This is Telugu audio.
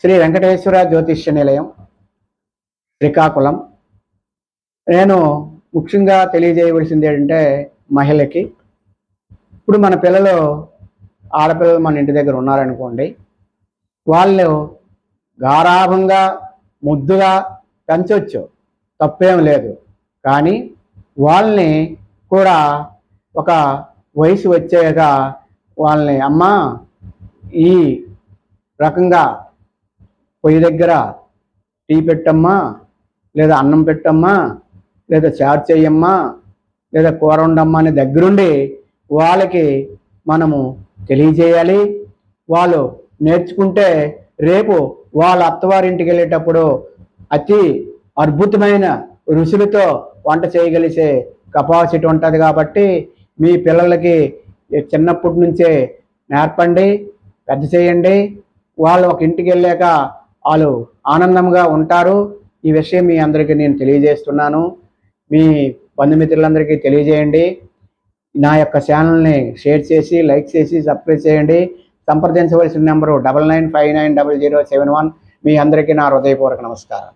శ్రీ వెంకటేశ్వర జ్యోతిష్య నిలయం శ్రీకాకుళం. నేను ముఖ్యంగా తెలియజేయవలసింది ఏంటంటే మహిళకి. ఇప్పుడు మన పిల్లలు ఆడపిల్లలు మన ఇంటి దగ్గర ఉన్నారనుకోండి వాళ్ళు గారాభంగా ముద్దుగా పెంచవచ్చు తప్పేం లేదు. కానీ వాళ్ళని కూడా ఒక వయసు వచ్చాక వాళ్ళని అమ్మ ఈ రకంగా పొయ్యి దగ్గర టీ పెట్టమ్మా లేదా అన్నం పెట్టమ్మా లేదా చారు చేయమ్మా లేదా కూర ఉండమ్మా అనే దగ్గరుండి వాళ్ళకి మనము తెలియజేయాలి. వాళ్ళు నేర్చుకుంటే రేపు వాళ్ళ అత్తవారింటికి వెళ్ళేటప్పుడు అతి అద్భుతమైన రుచులతో వంట చేయగలిసే కెపాసిటీ ఉంటుంది కాబట్టి మీ పిల్లలకి చిన్నప్పటి నుంచే నేర్పండి పెద్ద చేయండి. వాళ్ళు ఒక ఇంటికి వెళ్ళాక వాళ్ళు ఆనందంగా ఉంటారు. ఈ విషయం మీ అందరికీ నేను తెలియజేస్తున్నాను. మీ బంధుమిత్రులందరికీ తెలియజేయండి. నా యొక్క ఛానల్ని షేర్ చేసి లైక్ చేసి సబ్స్క్రైబ్ చేయండి. సంప్రదించవలసిన number double nine five nine double zero seven one. మీ అందరికీ నా హృదయపూర్వక నమస్కారం